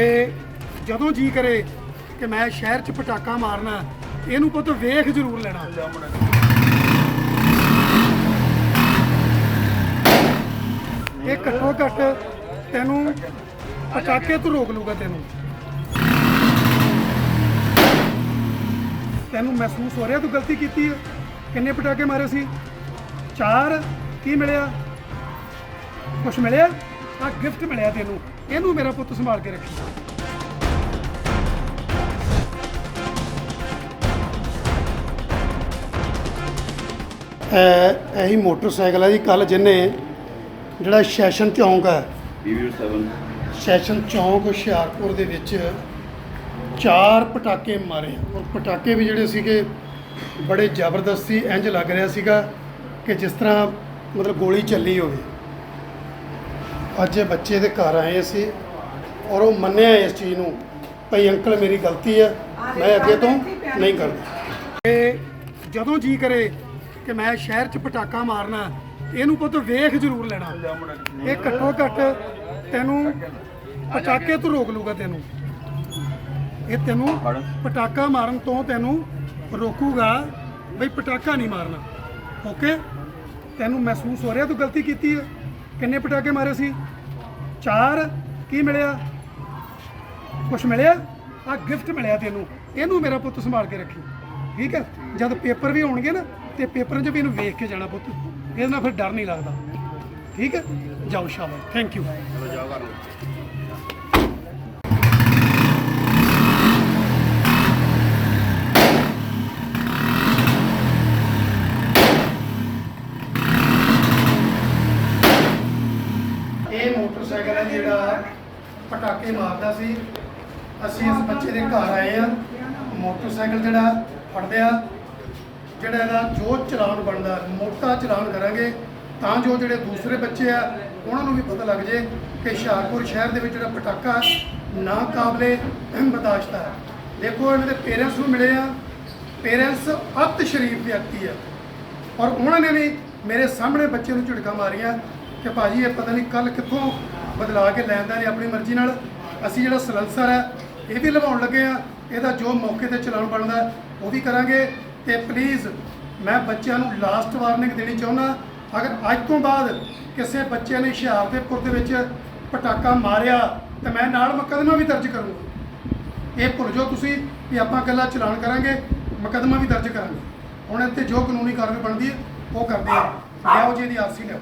ਤੇ ਜਦੋਂ ਜੀ ਕਰੇ ਕਿ ਮੈਂ ਸ਼ਹਿਰ 'ਚ ਪਟਾਕਾ ਮਾਰਨਾ, ਇਹਨੂੰ ਪੁੱਤ ਵੇਖ ਜ਼ਰੂਰ ਲੈਣਾ। ਇਹ ਘੱਟੋ ਘੱਟ ਤੈਨੂੰ ਪਟਾਕੇ ਤੋਂ ਰੋਕ ਲੂਗਾ ਤੈਨੂੰ। ਤੈਨੂੰ ਮਹਿਸੂਸ ਹੋ ਰਿਹਾ ਤੂੰ ਗਲਤੀ ਕੀਤੀ ਹੈ? ਕਿੰਨੇ ਪਟਾਕੇ ਮਾਰੇ ਸੀ? ਚਾਰ? ਕੀ ਮਿਲਿਆ? ਕੁਛ ਮਿਲਿਆ? ਆ ਗਿਫਟ ਮਿਲਿਆ ਤੈਨੂੰ। ਇਹਨੂੰ ਮੇਰਾ ਪੁੱਤ ਸੰਭਾਲ ਕੇ ਰੱਖੀ। ਇਹ ਇਹੀ ਮੋਟਰਸਾਈਕਲ ਹੈ ਜੀ ਕੱਲ ਜਿੰਨੇ ਜਿਹੜਾ ਸੈਸ਼ਨ ਚੌਂਕ ਹੈ ਵੀਵੀ 7 ਸੈਸ਼ਨ ਚੌਂਕ ਹੁਸ਼ਿਆਰਪੁਰ ਦੇ ਵਿੱਚ ਚਾਰ ਪਟਾਕੇ ਮਾਰੇ ਔਰ ਪਟਾਕੇ ਵੀ ਜਿਹੜੇ ਸੀਗੇ ਬੜੇ ਜ਼ਬਰਦਸਤ ਸੀ ਇੰਜ ਲੱਗ ਰਿਹਾ ਸੀਗਾ ਕਿ ਜਿਸ ਤਰ੍ਹਾਂ ਮਤਲਬ ਗੋਲੀ ਚੱਲੀ ਹੋਵੇ। ਅੱਜ ਬੱਚੇ ਦੇ ਘਰ ਆਏ ਸੀ ਔਰ ਉਹ ਮੰਨਿਆ ਇਸ ਚੀਜ਼ ਨੂੰ, ਭਈ ਅੰਕਲ ਮੇਰੀ ਗਲਤੀ ਹੈ ਮੈਂ ਅੱਗੇ ਤੋਂ ਨਹੀਂ ਕਰਦਾ। ਤੇ ਜਦੋਂ ਜੀ ਕਰੇ ਕਿ ਮੈਂ ਸ਼ਹਿਰ 'ਚ ਪਟਾਕਾ ਮਾਰਨਾ, ਇਹਨੂੰ ਪੁੱਤ ਵੇਖ ਜ਼ਰੂਰ ਲੈਣਾ। ਇਹ ਘੱਟੋ ਘੱਟ ਤੈਨੂੰ ਪਟਾਕੇ ਤੋਂ ਰੋਕ ਲੂਗਾ ਤੈਨੂੰ। ਇਹ ਤੈਨੂੰ ਪਟਾਕਾ ਮਾਰਨ ਤੋਂ ਤੈਨੂੰ ਰੋਕੂਗਾ ਬਈ ਪਟਾਕਾ ਨਹੀਂ ਮਾਰਨਾ। ਓਕੇ ਤੈਨੂੰ ਮਹਿਸੂਸ ਹੋ ਰਿਹਾ ਤੂੰ ਗਲਤੀ ਕੀਤੀ ਹੈ? ਕਿੰਨੇ ਪਟਾਕੇ ਮਾਰੇ ਸੀ? ਚਾਰ? ਕੀ ਮਿਲਿਆ? ਕੁਛ ਮਿਲਿਆ? ਆ ਗਿਫਟ ਮਿਲਿਆ ਤੈਨੂੰ। ਇਹਨੂੰ ਮੇਰਾ ਪੁੱਤ ਸੰਭਾਲ ਕੇ ਰੱਖੀ। ਠੀਕ ਹੈ? ਜਦ ਪੇਪਰ ਵੀ ਹੋਣਗੇ ਨਾ, ਤੇ ਪੇਪਰਾਂ 'ਚ ਵੀ ਇਹਨੂੰ ਵੇਖ ਕੇ ਜਾਣਾ ਪੁੱਤ। ਇਹਦੇ ਨਾਲ ਫਿਰ ਡਰ ਨਹੀਂ ਲੱਗਦਾ। ਠੀਕ ਹੈ? ਜਾਓ ਸ਼ਾਬਾਸ਼। ਥੈਂਕ ਯੂ ਚਲੋ ਜਾਓ ਕਰ ਲਓ ਇਹ ਮੋਟਰਸਾਈਕਲ ਹੈ ਜਿਹੜਾ ਪਟਾਕੇ ਮਾਰਦਾ ਸੀ। ਅਸੀਂ ਇਸ ਬੱਚੇ ਦੇ ਘਰ ਆਏ ਆ ਮੋਟਰਸਾਈਕਲ ਜਿਹੜਾ ਫੜਦੇ ਆ, ਜਿਹੜਾ ਇਹਦਾ ਜੋ ਚਲਾਨ ਬਣਦਾ, ਮੋਟਾ ਚਲਾਨ ਕਰਾਂਗੇ, ਤਾਂ ਜੋ ਜਿਹੜੇ ਦੂਸਰੇ ਬੱਚੇ ਆ, ਉਹਨਾਂ ਨੂੰ ਵੀ ਪਤਾ ਲੱਗ ਜੇ ਕਿ ਹੁਸ਼ਿਆਰਪੁਰ ਸ਼ਹਿਰ ਦੇ ਵਿੱਚ ਜਿਹੜਾ ਪਟਾਕਾ ਨਾ ਕਾਬਲੇ ਬਰਦਾਸ਼ਤ ਹੈ ਦੇਖੋ, ਇਹਨਾਂ ਦੇ ਪੇਰੈਂਟਸ ਨੂੰ ਮਿਲੇ ਆ। ਪੇਰੈਂਟਸ ਅਤ ਸ਼ਰੀਫ ਵਿਅਕਤੀ ਆ। ਔਰ ਉਹਨਾਂ ਨੇ ਵੀ ਮੇਰੇ ਸਾਹਮਣੇ ਬੱਚੇ ਨੂੰ ਝਿੜਕਾਂ ਮਾਰੀਆਂ ਕਿ ਭਾਜੀ, ਇਹ ਪਤਾ ਨਹੀਂ ਕੱਲ ਕਿੱਥੋਂ ਬਦਲਾ ਕੇ ਲੈਂਦਾ ਨੇ ਆਪਣੀ ਮਰਜ਼ੀ ਨਾਲ ਅਸੀਂ ਜਿਹੜਾ ਸਲੈਂਸਰ ਹੈ, ਇਹ ਵੀ ਲਵਾਉਣ ਲੱਗੇ ਆ ਇਹਦਾ ਜੋ ਮੌਕੇ ਤੇ ਚਲਾਨ ਬਣਦਾ, ਉਹ ਵੀ ਕਰਾਂਗੇ। ਤੇ ਪਲੀਜ਼ ਮੈਂ ਬੱਚਿਆਂ ਨੂੰ ਲਾਸਟ ਵਾਰਨਿੰਗ ਦੇਣੀ ਚਾਹੁੰਦਾ, ਅਗਰ ਅੱਜ ਤੋਂ ਬਾਅਦ ਕਿਸੇ ਬੱਚੇ ਨੇ ਹੁਸ਼ਿਆਰਪੁਰ ਦੇ ਵਿੱਚ ਪਟਾਕਾ ਮਾਰਿਆ, ਤੇ ਮੈਂ ਨਾਲ ਮੁਕੱਦਮਾ ਵੀ ਦਰਜ ਕਰੂੰਗਾ। ਇਹ ਭੁੱਲ ਜਾਓ ਤੁਸੀਂ ਵੀ ਆਪਾਂ ਇਕੱਲਾ ਚਲਾਨ ਕਰਾਂਗੇ, ਮੁਕੱਦਮਾ ਵੀ ਦਰਜ ਕਰਾਂਗੇ। ਹੁਣ ਇੱਥੇ ਜੋ ਕਾਨੂੰਨੀ ਕਾਰਵਾਈ ਬਣਦੀ ਹੈ, ਉਹ ਕਰਦੇ ਆ ਲਿਆਓ ਜੀ ਇਹਦੀ ਆਰਸੀ ਲਿਆਓ।